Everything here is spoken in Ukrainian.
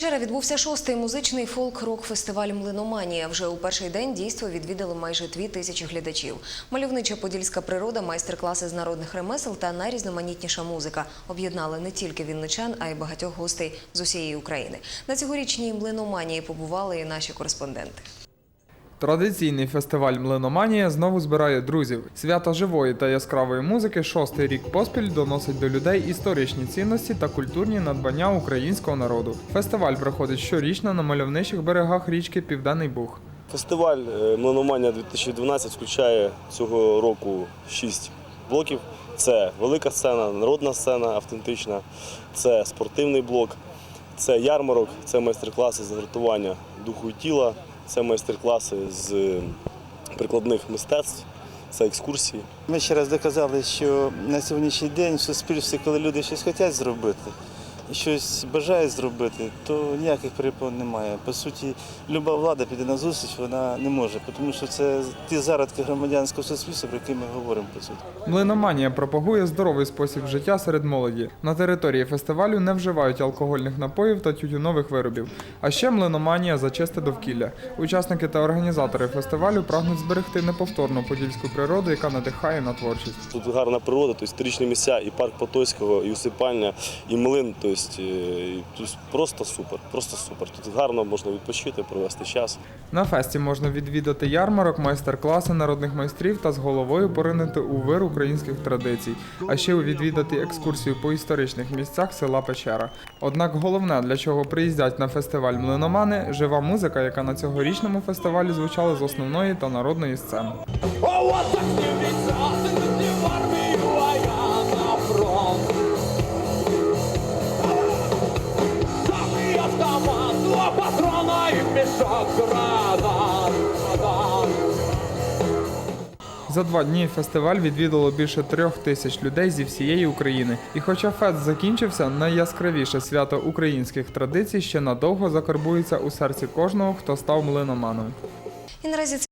Вчора відбувся шостий музичний фолк-рок-фестиваль Млиноманія. Вже у перший день дійство відвідали майже дві тисячі глядачів. Мальовнича подільська природа, майстер-класи з народних ремесел та найрізноманітніша музика об'єднали не тільки вінничан, а й багатьох гостей з усієї України. На цьогорічній млиноманії побували і наші кореспонденти. Традиційний фестиваль Млиноманія знову збирає друзів. Свято живої та яскравої музики шостий рік поспіль доносить до людей історичні цінності та культурні надбання українського народу. Фестиваль проходить щорічно на мальовничих берегах річки Південний Буг. Фестиваль е, Млиноманія 2012 включає цього року шість блоків. Це велика сцена, народна сцена автентична, це спортивний блок, це ярмарок, це майстер-класи з гартування духу і тіла, це майстер-класи з е, прикладних мистецтв, це екскурсії. Ми ще раз доказали, що на сьогоднішній день в суспільстві, коли люди щось хочуть зробити, щось бажають зробити, то ніяких перепон немає. По суті, люба влада піде на зустріч, вона не може, тому що це ті зародки громадянського суспільства, про які ми говоримо по суті. Млиноманія пропагує здоровий спосіб життя серед молоді. На території фестивалю не вживають алкогольних напоїв та тютюнових виробів. А ще млиноманія за чисте довкілля. Учасники та організатори фестивалю прагнуть зберегти неповторну подільську природу, яка надихає на творчість. Тут гарна природа, тобто історичні місця, і парк Потоцького, і усипальня, і млин. Тобто, е, тут просто супер, просто супер. Тут гарно можна відпочити, провести час. На фесті можна відвідати ярмарок, майстер-класи народних майстрів та з головою поринути у вир українських традицій, а ще відвідати екскурсію по історичних місцях села Печера. Однак головне, для чого приїздять на фестиваль млиномани, жива музика, яка на цьогорічному фестивалі звучала з основної та народної сцени. За два дні фестиваль відвідало більше трьох тисяч людей зі всієї України. І хоча фест закінчився, найяскравіше свято українських традицій ще надовго закарбується у серці кожного, хто став млиноманом. І наразі